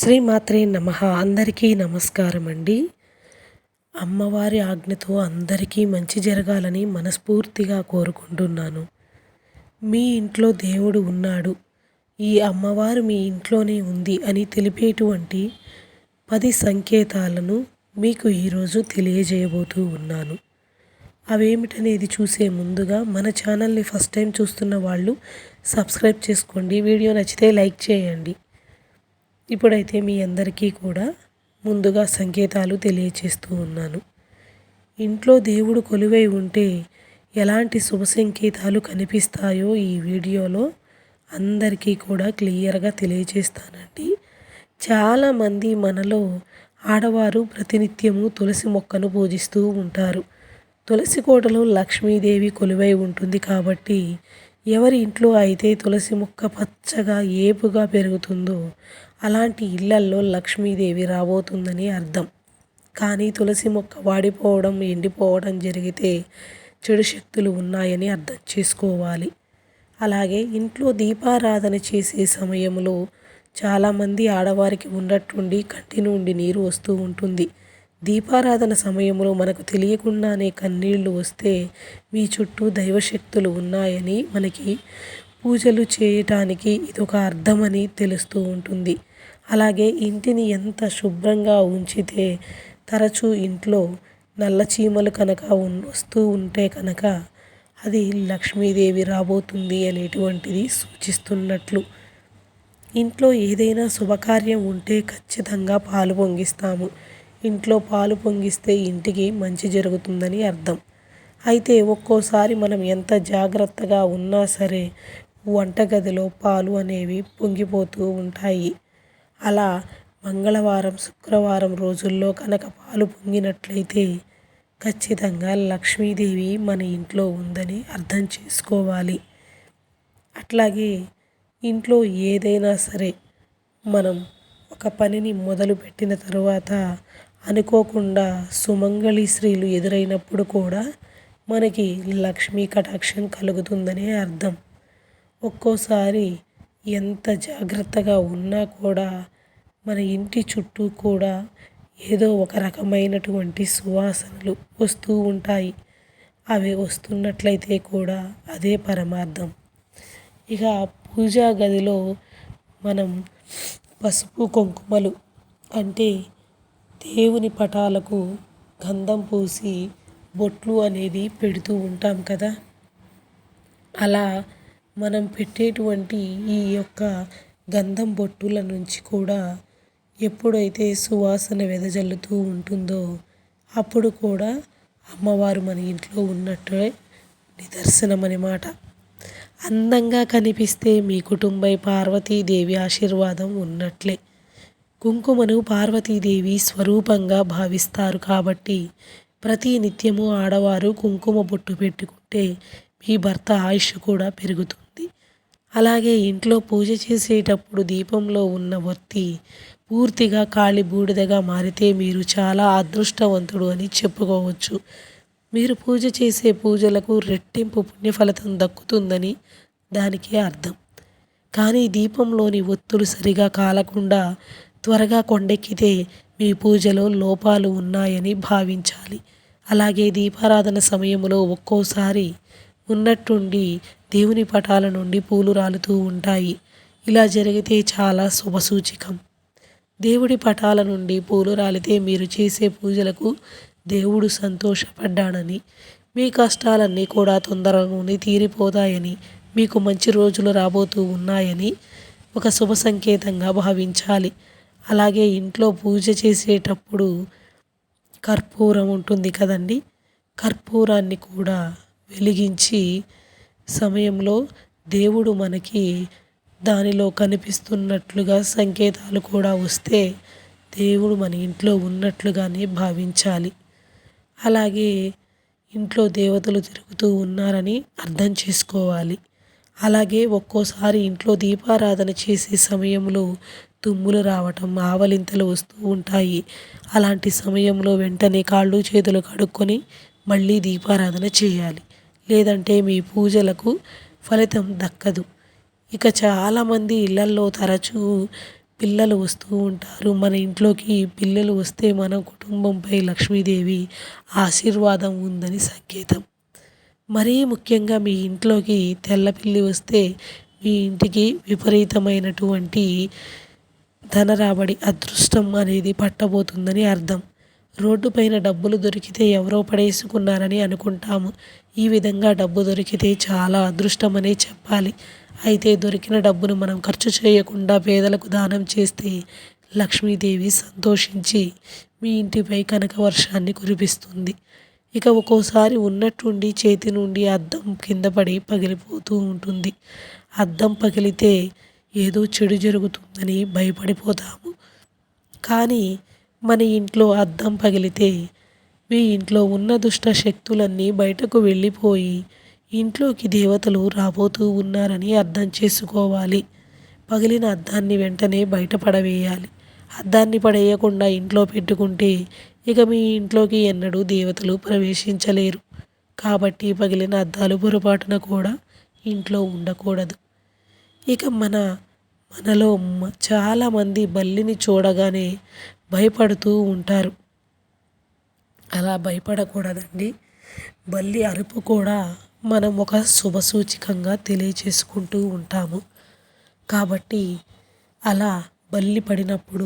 శ్రీమాత్రే నమ. అందరికీ నమస్కారం అండి. అమ్మవారి ఆజ్ఞతో అందరికీ మంచి జరగాలని మనస్ఫూర్తిగా కోరుకుంటున్నాను. మీ ఇంట్లో దేవుడు ఉన్నాడు. ఈ అమ్మవారు మీ ఇంట్లోనే ఉంది అని తెలిపేటువంటి పది సంకేతాలను మీకు ఈరోజు తెలియజేయబోతూ ఉన్నాను. అవేమిటనేది చూసే ముందుగా మన ఛానల్ని ఫస్ట్ టైం చూస్తున్న వాళ్ళు సబ్స్క్రైబ్ చేసుకోండి. వీడియో నచ్చితే లైక్ చేయండి. ఇప్పుడైతే మీ అందరికీ కూడా ముందుగా సంకేతాలు తెలియచేస్తూ ఉన్నాను. ఇంట్లో దేవుడు కొలువై ఉంటే ఎలాంటి శుభ సంకేతాలు కనిపిస్తాయో ఈ వీడియోలో అందరికీ కూడా క్లియర్గా తెలియజేస్తానండి చాలామంది మనలో ఆడవారు ప్రతినిత్యము తులసి మొక్కను పూజిస్తూ ఉంటారు. తులసి కోటలో లక్ష్మీదేవి కొలువై ఉంటుంది కాబట్టి ఎవరి ఇంట్లో అయితే తులసి మొక్క పచ్చగా ఏపుగా పెరుగుతుందో అలాంటి ఇళ్ళల్లో లక్ష్మీదేవి రాబోతుందని అర్థం. కానీ తులసి మొక్క వాడిపోవడం ఎండిపోవడం జరిగితే చెడు శక్తులు ఉన్నాయని అర్థం చేసుకోవాలి. అలాగే ఇంట్లో దీపారాధన చేసే సమయంలో చాలామంది ఆడవారికి ఉన్నట్టుండి కంటి నుండి నీరు వస్తూ ఉంటుంది. దీపారాధన సమయంలో మనకు తెలియకుండానే కన్నీళ్ళు వస్తే మీ చుట్టూ దైవశక్తులు ఉన్నాయని మనకి పూజలు చేయటానికి ఇదొక అర్థమని తెలుస్తూ ఉంటుంది. అలాగే ఇంటిని ఎంత శుభ్రంగా ఉంచితే తరచూ ఇంట్లో నల్ల చీమలు కనుక వస్తూ ఉంటే కనుక అది లక్ష్మీదేవి రాబోతుంది అనేటువంటిది సూచిస్తున్నట్లు. ఇంట్లో ఏదైనా శుభకార్యం ఉంటే ఖచ్చితంగా పాలు పొంగిస్తాము. ఇంట్లో పాలు పొంగిస్తే ఇంటికి మంచి జరుగుతుందని అర్థం. అయితే ఒక్కోసారి మనం ఎంత జాగ్రత్తగా ఉన్నా సరే వంటగదిలో పాలు అనేవి పొంగిపోతూ ఉంటాయి. అలా మంగళవారం శుక్రవారం రోజుల్లో కనుక పాలు పొంగినట్లయితే ఖచ్చితంగా లక్ష్మీదేవి మన ఇంట్లో ఉందని అర్థం చేసుకోవాలి. అట్లాగే ఇంట్లో ఏదైనా సరే మనం ఒక పనిని మొదలుపెట్టిన తరువాత అనుకోకుండా సుమంగళి స్త్రీలు ఎదురైనప్పుడు కూడా మనకి లక్ష్మీ కటాక్షం కలుగుతుందనే అర్థం. ఒక్కోసారి ఎంత జాగ్రత్తగా ఉన్నా కూడా మన ఇంటి చుట్టూ కూడా ఏదో ఒక రకమైనటువంటి సువాసనలు వస్తూ ఉంటాయి. అవి వస్తున్నట్లయితే కూడా అదే పరమార్థం. ఇక పూజా గదిలో మనం పసుపు కుంకుమలు అంటే దేవుని పటాలకు గంధం పూసి బొట్లు అనేది పెడుతూ ఉంటాం కదా. అలా మనం పెట్టేటువంటి ఈ యొక్క గంధం బొట్టుల నుంచి కూడా ఎప్పుడైతే సువాసన వెదజల్లుతూ ఉంటుందో అప్పుడు కూడా అమ్మవారు మన ఇంట్లో ఉన్నట్టే నిదర్శనం అన్నమాట అందంగా కనిపిస్తే మీ కుటుంబై పార్వతీదేవి ఆశీర్వాదం ఉన్నట్లే. కుంకుమను పార్వతీదేవి స్వరూపంగా భావిస్తారు కాబట్టి ప్రతి నిత్యము ఆడవారు కుంకుమ బొట్టు పెట్టుకుంటే మీ భర్త ఆయుష్ కూడా పెరుగుతుంది. అలాగే ఇంట్లో పూజ చేసేటప్పుడు దీపంలో ఉన్న వత్తి పూర్తిగా కాళి బూడిదగా మారితే మీరు చాలా అదృష్టవంతుడు అని చెప్పుకోవచ్చు. మీరు పూజ చేసే పూజలకు రెట్టింపు పుణ్యఫలితం దక్కుతుందని దానికే అర్థం. కానీ దీపంలోని ఒత్తులు సరిగా కాలకుండా త్వరగా కొండెక్కితే మీ పూజలో లోపాలు ఉన్నాయని భావించాలి. అలాగే దీపారాధన సమయంలో ఒక్కోసారి ఉన్నట్టుండి దేవుని పటాల నుండి పూలు రాలుతూ ఉంటాయి. ఇలా జరిగితే చాలా శుభసూచికం. దేవుడి పటాల నుండి పూలు రాలితే మీరు చేసే పూజలకు దేవుడు సంతోషపడ్డాడని మీ కష్టాలన్నీ కూడా తొందరగానే తీరిపోతాయని మీకు మంచి రోజులు రాబోతూ ఉన్నాయని ఒక శుభ సంకేతంగా భావించాలి. అలాగే ఇంట్లో పూజ చేసేటప్పుడు కర్పూరం ఉంటుంది కదండి. కర్పూరాన్ని కూడా వెలిగించి సమయంలో దేవుడు మనకి దానిలో కనిపిస్తున్నట్లుగా సంకేతాలు కూడా వస్తే దేవుడు మన ఇంట్లో ఉన్నట్లుగానే భావించాలి. అలాగే ఇంట్లో దేవతలు తిరుగుతూ ఉన్నారని అర్థం చేసుకోవాలి. అలాగే ఒక్కోసారి ఇంట్లో దీపారాధన చేసే సమయంలో తుమ్ములు రావటం ఆవలింతలు వస్తూ ఉంటాయి. అలాంటి సమయంలో వెంటనే కాళ్ళు చేతులు కడుక్కొని మళ్ళీ దీపారాధన చేయాలి. లేదంటే మీ పూజలకు ఫలితం దక్కదు. ఇక చాలామంది ఇళ్ళల్లో తరచూ పిల్లలు వస్తూ ఉంటారు. మన ఇంట్లోకి పిల్లలు వస్తే మన కుటుంబంపై లక్ష్మీదేవి ఆశీర్వాదం ఉందని సంకేతం. మరీ ముఖ్యంగా మీ ఇంట్లోకి తెల్ల పిల్లి వస్తే మీ ఇంటికి విపరీతమైనటువంటి ధన రాబడి అదృష్టం అనేది పట్టబోతుందని అర్థం. రోడ్డు పైన డబ్బులు దొరికితే ఎవరో పడేసుకున్నారని అనుకుంటాము. ఈ విధంగా డబ్బు దొరికితే చాలా అదృష్టమనే చెప్పాలి. అయితే దొరికిన డబ్బును మనం ఖర్చు చేయకుండా పేదలకు దానం చేస్తే లక్ష్మీదేవి సంతోషించి మీ ఇంటిపై కనక వర్షాన్ని కురిపిస్తుంది. ఇక ఒక్కోసారి ఉన్నట్టుండి చేతి నుండి అద్దం కింద పడి పగిలిపోతూ ఉంటుంది. అద్దం పగిలితే ఏదో చెడు జరుగుతుందని భయపడిపోతాము. కానీ మన ఇంట్లో అద్దం పగిలితే మీ ఇంట్లో ఉన్న దుష్ట శక్తులన్నీ బయటకు వెళ్ళిపోయి ఇంట్లోకి దేవతలు రాబోతూ ఉన్నారని అర్థం చేసుకోవాలి. పగిలిన అద్దాన్ని వెంటనే బయట పడవేయాలి అద్దాన్ని పడేయకుండా ఇంట్లో పెట్టుకుంటే ఇక మీ ఇంట్లోకి ఎన్నడూ దేవతలు ప్రవేశించలేరు. కాబట్టి పగిలిన అద్దాలు పొరపాటున కూడా ఇంట్లో ఉండకూడదు. ఇక మన మనలో చాలామంది బల్లిని చూడగానే భయపడుతూ ఉంటారు. అలా భయపడకూడదండి. బల్లి అరుపు కూడా మనం ఒక శుభసూచికంగా తెలియచేసుకుంటూ ఉంటాము. కాబట్టి అలా బల్లి పడినప్పుడు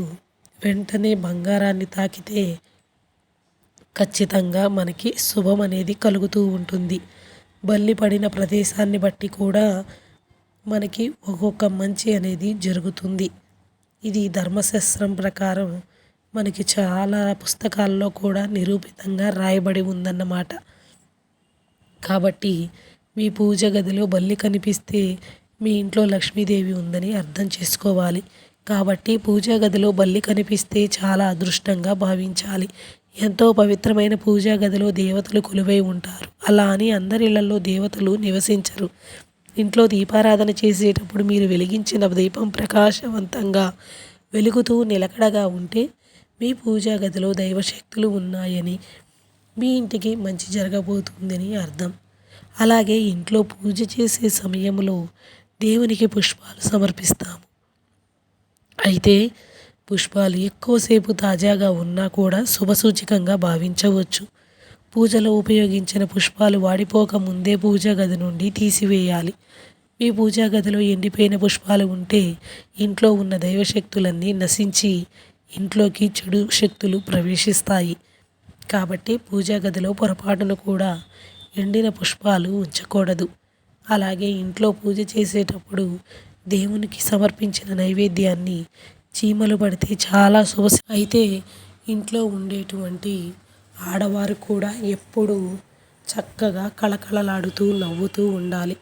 వెంటనే బంగారాన్ని తాకితే ఖచ్చితంగా మనకి శుభం అనేది కలుగుతూ ఉంటుంది. బల్లి పడిన ప్రదేశాన్ని బట్టి కూడా మనకి ఒక్కొక్క మంచి అనేది జరుగుతుంది. ఇది ధర్మశాస్త్రం ప్రకారం మనకి చాలా పుస్తకాల్లో కూడా నిరూపితంగా రాయబడి ఉందన్నమాట. కాబట్టి మీ పూజ గదిలో బల్లి కనిపిస్తే మీ ఇంట్లో లక్ష్మీదేవి ఉందని అర్థం చేసుకోవాలి. కాబట్టి పూజా గదిలో బల్లి కనిపిస్తే చాలా అదృష్టంగా భావించాలి. ఎంతో పవిత్రమైన పూజా గదిలో దేవతలు కొలువై ఉంటారు. అలా అని అందరిళ్ళలో దేవతలు నివసించరు. ఇంట్లో దీపారాధన చేసేటప్పుడు మీరు వెలిగించిన దీపం ప్రకాశవంతంగా వెలుగుతూ నిలకడగా ఉంటే మీ పూజా గదిలో దైవశక్తులు ఉన్నాయని మీ ఇంటికి మంచి జరగబోతుందని అర్థం. అలాగే ఇంట్లో పూజ చేసే సమయంలో దేవునికి పుష్పాలు సమర్పిస్తాము. అయితే పుష్పాలు ఎక్కువసేపు తాజాగా ఉన్నా కూడా శుభసూచకంగా భావించవచ్చు. పూజలో ఉపయోగించిన పుష్పాలు వాడిపోక ముందే పూజా గది నుండి తీసివేయాలి. మీ పూజా గదిలో ఎండిపోయిన పుష్పాలు ఉంటే ఇంట్లో ఉన్న దైవశక్తులన్నీ నశించి ఇంట్లోకి చెడు శక్తులు ప్రవేశిస్తాయి. కాబట్టి పూజా గదిలో పొరపాటును కూడా ఎండిన పుష్పాలు ఉంచకూడదు. అలాగే ఇంట్లో పూజ చేసేటప్పుడు దేవునికి సమర్పించిన నైవేద్యాన్ని చీమలు పడితే చాలా శుభ అయితే ఇంట్లో ఉండేటువంటి ఆడవారు కూడా ఎప్పుడూ చక్కగా కళకళలాడుతూ నవ్వుతూ ఉండాలి.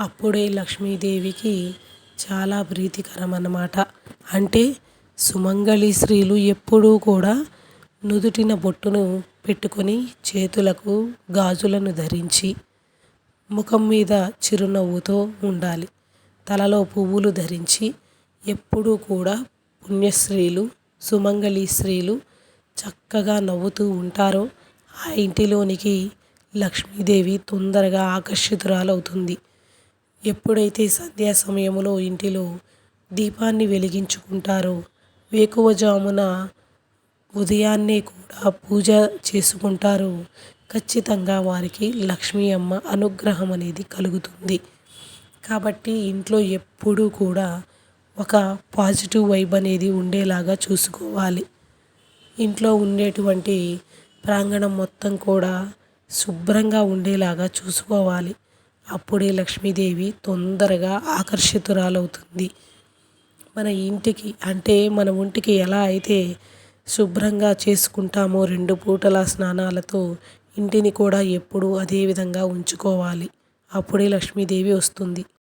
అప్పుడే లక్ష్మీదేవికి చాలా ప్రీతికరం అన్నమాట అంటే సుమంగళి స్త్రీలు ఎప్పుడూ కూడా నుదుటిన బొట్టును పెట్టుకొని చేతులకు గాజులను ధరించి ముఖం మీద చిరునవ్వుతో ఉండాలి. తలలో పువ్వులు ధరించి ఎప్పుడూ కూడా పుణ్యశ్రీలు సుమంగళి స్త్రీలు చక్కగా నవ్వుతూ ఉంటారో. ఆ ఇంటిలోనికి లక్ష్మీదేవి తొందరగా ఆకర్షితురాలవుతుంది. ఎప్పుడైతే సంధ్యా సమయంలో ఇంటిలో దీపాన్ని వెలిగించుకుంటారో వేకువజామున ఉదయాన్నే కూడా పూజ చేసుకుంటారో. ఖచ్చితంగా వారికి లక్ష్మీ అమ్మ అనుగ్రహం అనేది కలుగుతుంది. కాబట్టి ఇంట్లో ఎప్పుడూ కూడా ఒక పాజిటివ్ వైబ్ అనేది ఉండేలాగా చూసుకోవాలి. ఇంట్లో ఉండేటువంటి ప్రాంగణం మొత్తం కూడా శుభ్రంగా ఉండేలాగా చూసుకోవాలి. అప్పుడే లక్ష్మీదేవి తొందరగా ఆకర్షితురాలవుతుంది. మన ఇంటికి అంటే మన ఒంటికి ఎలా అయితే శుభ్రంగా చేసుకుంటామో రెండు పూటల స్నానాలతో ఇంటిని కూడా ఎప్పుడూ అదే విధంగా ఉంచుకోవాలి. అప్పుడే లక్ష్మీదేవి వస్తుంది.